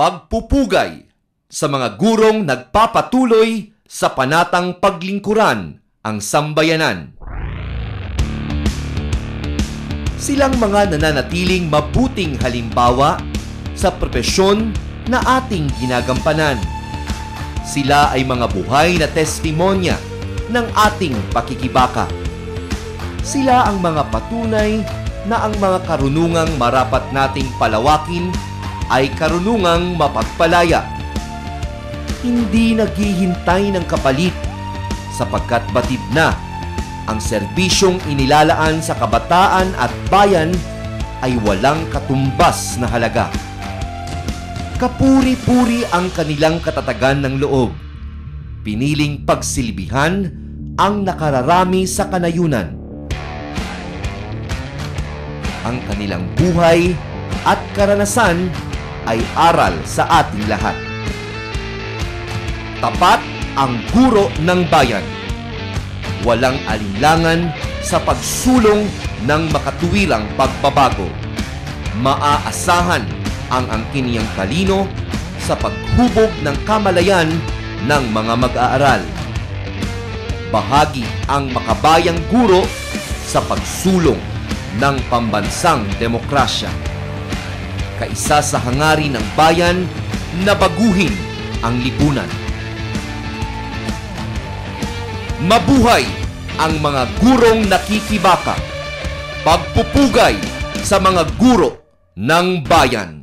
pagpupugay sa mga gurong nagpapatuloy sa panatang paglingkuran ang sambayanan. Silang mga nananatiling mabuting halimbawa sa propesyon na ating ginagampanan. Sila ay mga buhay na testimonya ng ating pakikibaka. Sila ang mga patunay na ang mga karunungang marapat nating palawakin ay karunungang mapagpalaya. Hindi naghihintay ng kapalit sapagkat batid na ang serbisyong inilalaan sa kabataan at bayan ay walang katumbas na halaga. Kapuri-puri ang kanilang katatagan ng loob. Piniling pagsilbihan ang nakararami sa kanayunan. Ang kanilang buhay at karanasan ay aral sa ating lahat. Tapat ang guro ng bayan. Walang alinlangan sa pagsulong ng makatuwirang pagbabago. Maaasahan ang angkin niyang talino sa paghubog ng kamalayan ng mga mag-aaral. Bahagi ang makabayang guro sa pagsulong ng pambansang demokrasya. Kaisa sa hangarin ng bayan na baguhin ang lipunan. Mabuhay ang mga gurong nakikibaka. Pagpupugay sa mga guro ng bayan.